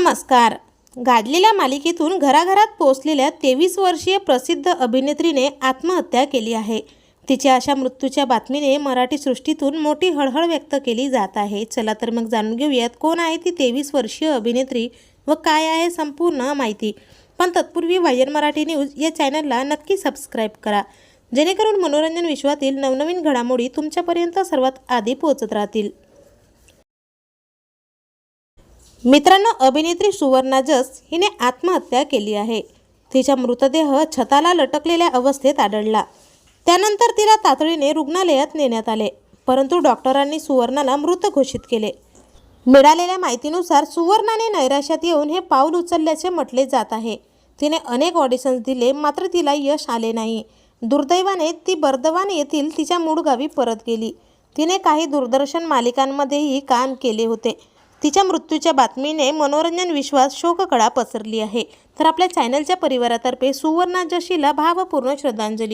नमस्कार. गाजलेल्या मालिकेतून घराघरात पोचलेल्या तेवीस वर्षीय प्रसिद्ध अभिनेत्रीने आत्महत्या केली आहे. तिच्या अशा मृत्यूच्या बातमीने मराठी सृष्टीतून मोठी हळहळ व्यक्त केली जात आहे. चला तर मग जाणून घेऊयात कोण आहे ती तेवीस वर्षीय अभिनेत्री व काय आहे संपूर्ण माहिती. पण तत्पूर्वी वायर मराठी न्यूज या चॅनलला नक्की सबस्क्राईब करा. जेणेकरून मनोरंजन विश्वातील नवनवीन घडामोडी तुमच्यापर्यंत सर्वात आधी पोहोचत राहतील. मित्रांनो अभिनेत्री सुवर्णा जस हिने आत्महत्या केली आहे. तिचा मृतदेह छताला लटकलेल्या अवस्थेत आढळला. त्यानंतर तिला तातडीने रुग्णालयात नेण्यात आले परंतु डॉक्टरांनी सुवर्णाला मृत घोषित केले. मिळालेल्या माहितीनुसार सुवर्णाने नैराश्यात येऊन हे पाऊल उचलल्याचे म्हटले जात आहे. तिने अनेक ऑडिशन्स दिले मात्र तिला यश आले नाही. दुर्दैवाने ती बर्दवान येथील तिच्या मूळ गावी परत गेली. तिने काही दूरदर्शन मालिकांमध्येही काम केले होते. तिच्या मृत्यूच्या बातमीने मनोरंजन विश्वास शोककळा पसरली आहे. तर आपल्या चॅनलच्या परिवारातर्फे सुवर्णा जशीला भावपूर्ण श्रद्धांजली.